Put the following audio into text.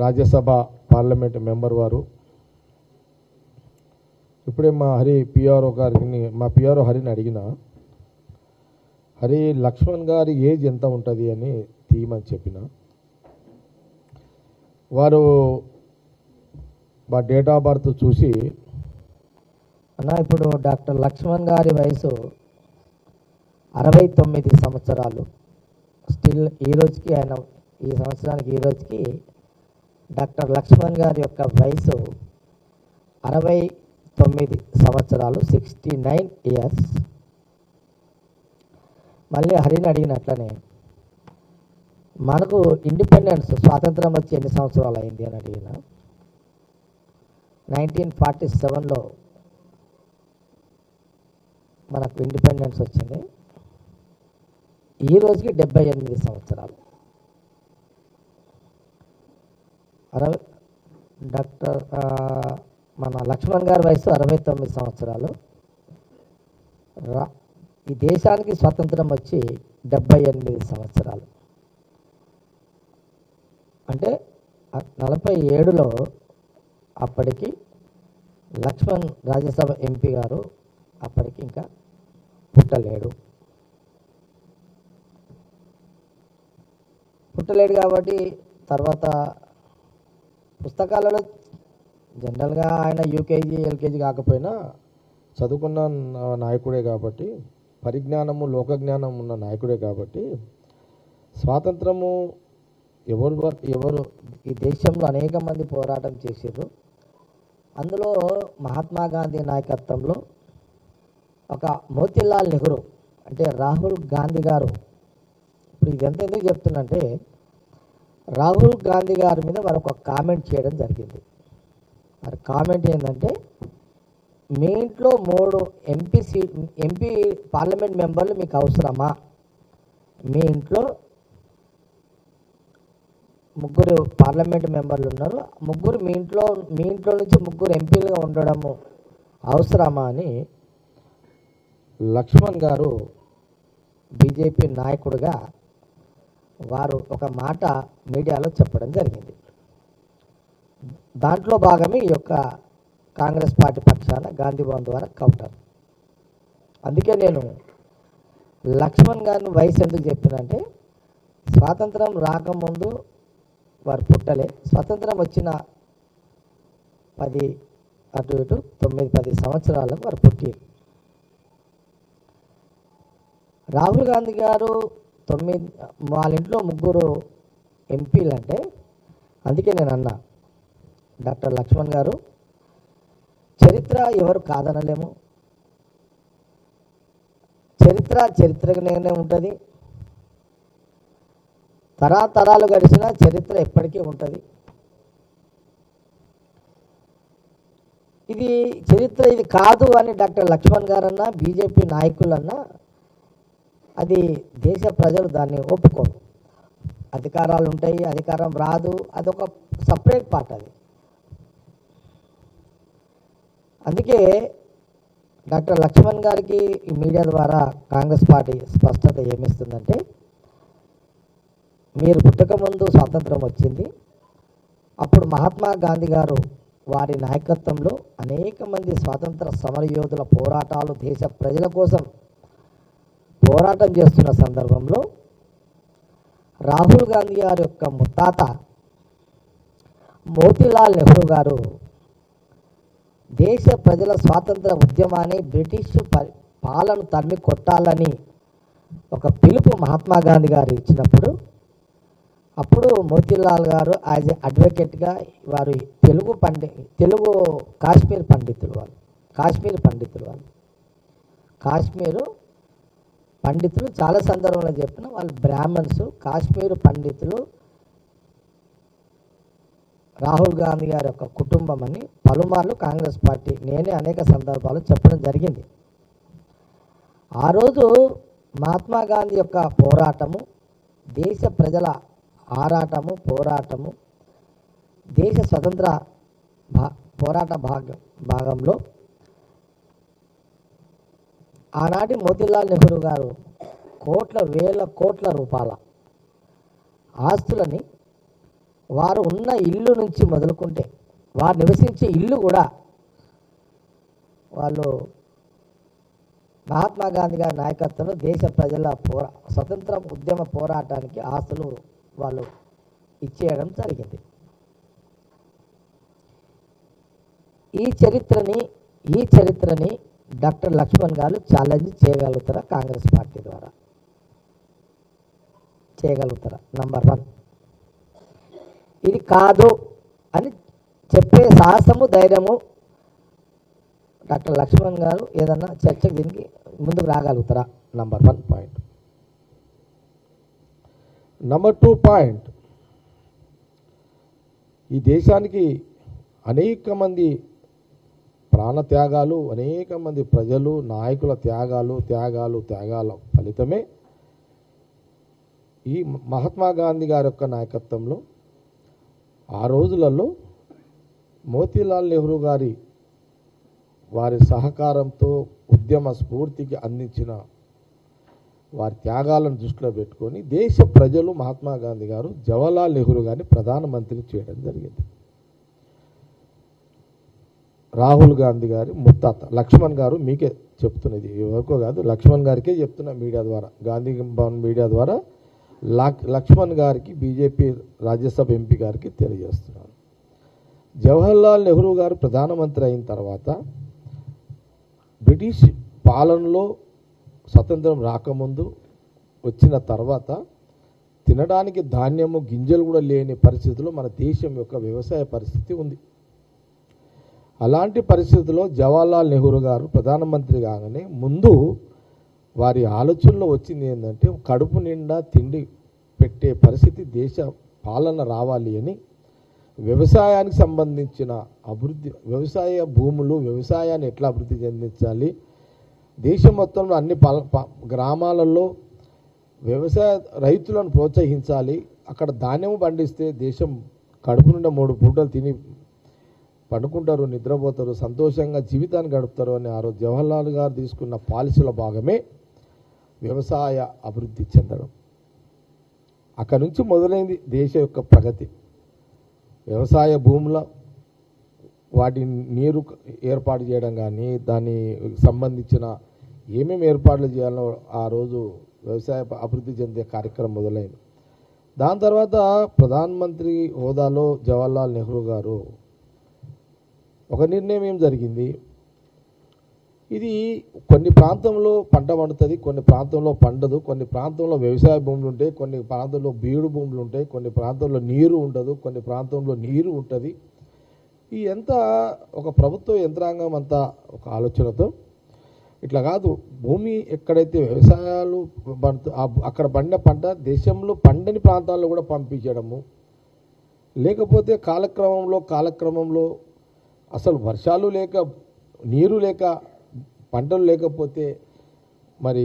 Rajya Sabha parliament member వారు. ఇప్పుడే మా హరి పిఆర్ఓ గారిని మా పిఆర్ఓ హరిని అడిగిన హరి లక్ష్మణ్ గారి ఏజ్ ఎంత ఉంటుంది అని తీయమని చెప్పిన. వారు మా డేట్ ఆఫ్ బర్త్ చూసి అన్న ఇప్పుడు డాక్టర్ లక్ష్మణ్ గారి వయసు అరవై తొమ్మిది సంవత్సరాలు. స్టిల్ ఈ రోజుకి ఆయన ఈ సంవత్సరానికి ఈ రోజుకి డాక్టర్ లక్ష్మణ్ గారి యొక్క వయసు అరవై తొమ్మిది సంవత్సరాలు సిక్స్టీ నైన్ ఇయర్స్ మళ్ళీ హరిని అడిగినట్లనే మనకు ఇండిపెండెన్స్ స్వాతంత్రం వచ్చి ఎన్ని సంవత్సరాలు అయింది అని అడిగిన నైన్టీన్ ఫార్టీ సెవెన్లో మనకు ఇండిపెండెన్స్ వచ్చింది. ఈ రోజుకి డెబ్బై ఎనిమిది సంవత్సరాలు. అరవై డాక్టర్ మన లక్ష్మణ్ గారి వయసు అరవై తొమ్మిది సంవత్సరాలు. రా ఈ దేశానికి స్వాతంత్రం వచ్చి డెబ్బై ఎనిమిది సంవత్సరాలు. అంటే నలభై ఏడులో అప్పటికి లక్ష్మణ్ రాజ్యసభ ఎంపీ గారు అప్పటికి ఇంకా పుట్టలేడు. పుట్టలేడు కాబట్టి తర్వాత పుస్తకాలలో జనరల్గా ఆయన యూకేజీ ఎల్కేజీ కాకపోయినా చదువుకున్న నాయకుడే కాబట్టి పరిజ్ఞానము లోకజ్ఞానం ఉన్న నాయకుడే కాబట్టి స్వాతంత్రము ఎవరు ఎవరు ఈ దేశంలో అనేక మంది పోరాటం చేసారు అందులో మహాత్మా గాంధీ నాయకత్వంలో ఒక మోతీలాల్ నెహ్రూ అంటే రాహుల్ గాంధీ గారు ఇప్పుడు ఇదంతా ఎందుకు చెప్తున్నంటే రాహుల్ గాంధీ గారి మీద వారు ఒక కామెంట్ చేయడం జరిగింది. వారి కామెంట్ ఏంటంటే మీ ఇంట్లో మూడు ఎంపీ సీట్ ఎంపీ పార్లమెంట్ మెంబర్లు మీకు అవసరమా? మీ ఇంట్లో ముగ్గురు పార్లమెంట్ మెంబర్లు ఉన్నారు. ముగ్గురు మీ ఇంట్లో మీ ఇంట్లో నుంచి ముగ్గురు ఎంపీలుగా ఉండడము అవసరమా అని లక్ష్మణ్ గారు బీజేపీ నాయకుడిగా వారు ఒక మాట మీడియాలో చెప్పడం జరిగింది. దాంట్లో భాగమే ఈ యొక్క కాంగ్రెస్ పార్టీ పక్షాన గాంధీ భవన్ ద్వారా కౌంటర్. అందుకే నేను లక్ష్మణ్ గారిని వయసు ఎందుకు చెప్పినంటే స్వాతంత్రం రాకముందు వారు పుట్టలే. స్వాతంత్రం వచ్చిన పది అటు ఇటు తొమ్మిది పది సంవత్సరాలకు వారు పుట్టారు. రాహుల్ గాంధీ గారు తొమ్మిది వాళ్ళ ఇంట్లో ముగ్గురు ఎంపీలు అంటే అందుకే నేను అన్నా. డాక్టర్ లక్ష్మణ్ గారు చరిత్ర ఎవరు కాదనలేము. చరిత్ర చరిత్రగానే ఉంటుంది. తరాతరాలు గడిచిన చరిత్ర ఎప్పటికీ ఉంటుంది. ఇది చరిత్ర ఇది కాదు అని డాక్టర్ లక్ష్మణ్ గారన్నా బీజేపీ నాయకులన్నా అది దేశ ప్రజలు దాన్ని ఒప్పుకోరు. అధికారాలు ఉంటాయి అధికారం రాదు అదొక సపరేట్ పార్ట్ అది. అందుకే డాక్టర్ లక్ష్మణ్ గారికి ఈ మీడియా ద్వారా కాంగ్రెస్ పార్టీ స్పష్టత ఏమిస్తుందంటే మీరు పుట్టకముందు స్వాతంత్రం వచ్చింది అప్పుడు మహాత్మా గాంధీ గారు వారి నాయకత్వంలో అనేక మంది స్వాతంత్ర సమరయోధుల పోరాటాలు దేశ ప్రజల కోసం పోరాటం చేస్తున్న సందర్భంలో రాహుల్ గాంధీ గారి యొక్క ముత్తాత మోతీలాల్ నెహ్రూ గారు దేశ ప్రజల స్వాతంత్ర ఉద్యమాన్ని బ్రిటిష్ ప- తరిమి కొట్టాలని ఒక పిలుపు మహాత్మా గాంధీ గారు ఇచ్చినప్పుడు అప్పుడు మోతీలాల్ గారు యాజ్ ఎ అడ్వకేట్గా వారు తెలుగు పండి తెలుగు కాశ్మీర్ పండితులు వాళ్ళు కాశ్మీర్ పండితులు వాళ్ళు. కాశ్మీరు పండితులు చాలా సందర్భంలో చెప్పిన వాళ్ళు బ్రాహ్మణ్స్ కాశ్మీర్ పండితులు రాహుల్ గాంధీ గారి యొక్క కుటుంబం అని పలుమార్లు కాంగ్రెస్ పార్టీ నేనే అనేక సందర్భాలు చెప్పడం జరిగింది. ఆ రోజు మహాత్మా గాంధీ యొక్క పోరాటము దేశ ప్రజల ఆరాటము పోరాటము దేశ స్వతంత్ర భా పోరాట భాగం భాగంలో ఆనాటి మోతీలాల్ నెహ్రూ గారు కోట్ల వేల కోట్ల రూపాయల ఆస్తులని వారు ఉన్న ఇల్లు నుంచి మొదలుకుంటే వారు నివసించే ఇల్లు కూడా వాళ్ళు మహాత్మా గాంధీ గారి నాయకత్వంలో దేశ ప్రజల పోరా స్వతంత్ర ఉద్యమ పోరాటానికి ఆస్తులు వాళ్ళు ఇచ్చేయడం జరిగింది. ఈ చరిత్రని ఈ చరిత్రని డాక్టర్ లక్ష్మణ్ గారు ఛాలెంజ్ చేయగలుగుతారా కాంగ్రెస్ పార్టీ ద్వారా? చేయగలుగుతారా? నంబర్ వన్ ఇది కాదు అని చెప్పే సాహసము ధైర్యము డాక్టర్ లక్ష్మణ్ గారు ఏదన్నా చర్చకు దీనికి ముందుకు రాగలుగుతారా? Number one point number two point ఈ దేశానికి అనేక మంది ప్రాణత్యాగాలు అనేక మంది ప్రజలు నాయకుల త్యాగాలు త్యాగాలు త్యాగాల ఫలితమే ఈ మహాత్మా గాంధీ గారి యొక్క నాయకత్వంలో ఆ రోజులలో మోతీలాల్ నెహ్రూ గారి వారి సహకారంతో ఉద్యమ స్ఫూర్తికి అందించిన వారి త్యాగాలను దృష్టిలో పెట్టుకొని దేశ ప్రజలు మహాత్మా గాంధీ గారు జవహర్లాల్ నెహ్రూ గారిని ప్రధానమంత్రి చేయడం జరిగింది. రాహుల్ గాంధీ గారి ముత్తాత. లక్ష్మణ్ గారు మీకే చెప్తున్నది. ఎవరికో కాదు లక్ష్మణ్ గారికే చెప్తున్నా మీడియా ద్వారా గాంధీ భవన్ మీడియా ద్వారా లక్ష్మణ్ గారికి బీజేపీ రాజ్యసభ ఎంపీ గారికి తెలియజేస్తున్నాను. జవహర్లాల్ నెహ్రూ గారు ప్రధానమంత్రి అయిన తర్వాత బ్రిటిష్ పాలనలో స్వతంత్రం రాకముందు వచ్చిన తర్వాత తినడానికి ధాన్యము గింజలు కూడా లేని పరిస్థితిలో మన దేశం యొక్క వ్యవసాయ పరిస్థితి ఉంది. అలాంటి పరిస్థితుల్లో జవహర్లాల్ నెహ్రూ గారు ప్రధానమంత్రి కాగానే ముందు వారి ఆలోచనలో వచ్చింది ఏంటంటే కడుపు నిండా తిండి పెట్టే పరిస్థితి దేశ పాలన రావాలి అని వ్యవసాయానికి సంబంధించిన అభివృద్ధి వ్యవసాయ భూములు వ్యవసాయాన్ని ఎట్లా అభివృద్ధి చెందించాలి? దేశం మొత్తంలో అన్ని పల- గ్రామాలలో వ్యవసాయ రైతులను ప్రోత్సహించాలి. అక్కడ ధాన్యం పండిస్తే దేశం కడుపు నుండి మూడు పూటలు తిని పడుకుంటారు నిద్రపోతారు సంతోషంగా జీవితాన్ని గడుపుతారు అని ఆ రోజు జవహర్లాల్ గారు తీసుకున్న పాలసీల భాగమే వ్యవసాయ అభివృద్ధి చెందడం. అక్కడి నుంచి మొదలైంది దేశ యొక్క ప్రగతి. వ్యవసాయ భూముల వాటి నీరు ఏర్పాటు చేయడం కానీ దాన్ని సంబంధించిన ఏమేమి ఏర్పాట్లు చేయాలో ఆ రోజు వ్యవసాయ అభివృద్ధి చెందే కార్యక్రమం మొదలైంది. దాని తర్వాత ప్రధానమంత్రి హోదాలో జవహర్లాల్ నెహ్రూ గారు ఒక నిర్ణయం ఏం జరిగింది? ఇది కొన్ని ప్రాంతంలో పంట పండుతుంది కొన్ని ప్రాంతంలో పండదు కొన్ని ప్రాంతంలో వ్యవసాయ భూములు ఉంటాయి కొన్ని ప్రాంతంలో బీడు భూములు ఉంటాయి కొన్ని ప్రాంతంలో నీరు ఉండదు కొన్ని ప్రాంతంలో నీరు ఉంటుంది. ఈ ఎంత ఒక ప్రభుత్వ యంత్రాంగం అంతా ఒక ఆలోచనతో ఇట్లా కాదు భూమి ఎక్కడైతే వ్యవసాయాలు పండుతు- అక్కడ పండిన పంట దేశంలో పండని ప్రాంతాల్లో కూడా పంపించడము. లేకపోతే కాలక్రమంలో కాలక్రమంలో అసలు వర్షాలు లేక నీరు లేక పంటలు లేకపోతే మరి